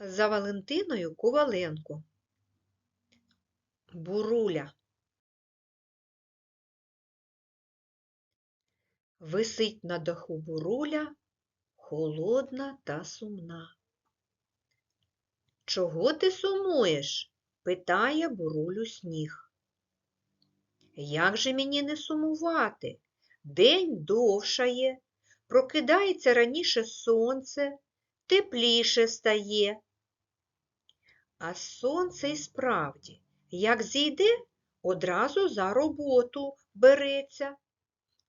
За Валентиною Коваленко. Буруля. Висить на даху буруля, холодна та сумна. Чого ти сумуєш? питає бурулю сніг. Як же мені не сумувати? День довшає, прокидається раніше сонце, тепліше стає. А сонце й справді, як зійде, одразу за роботу береться.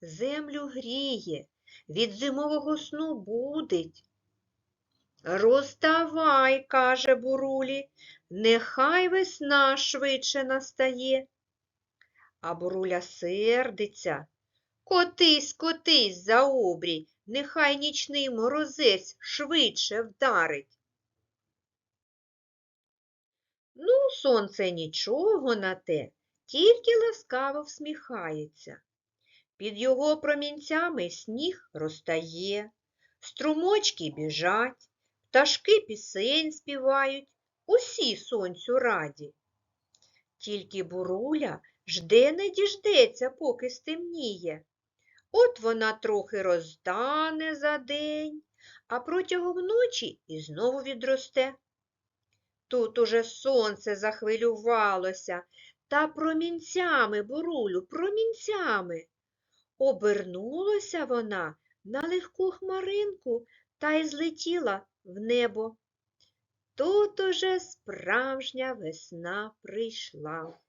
Землю гріє, від зимового сну будить. Розставай, каже бурулі, нехай весна швидше настає. А буруля сердиться. Котись, котись за обрій, нехай нічний морозець швидше вдарить. Сонце нічого на те, тільки ласкаво всміхається. Під його промінцями сніг розтає, струмочки біжать, пташки пісень співають, усі сонцю раді. Тільки буруля жде не діждеться, поки стемніє. От вона трохи роздане за день, а протягом ночі і знову відросте. Тут уже сонце захвилювалося, та промінцями, бурулю, промінцями. Обернулася вона на легку хмаринку та й злетіла в небо. Тут уже справжня весна прийшла.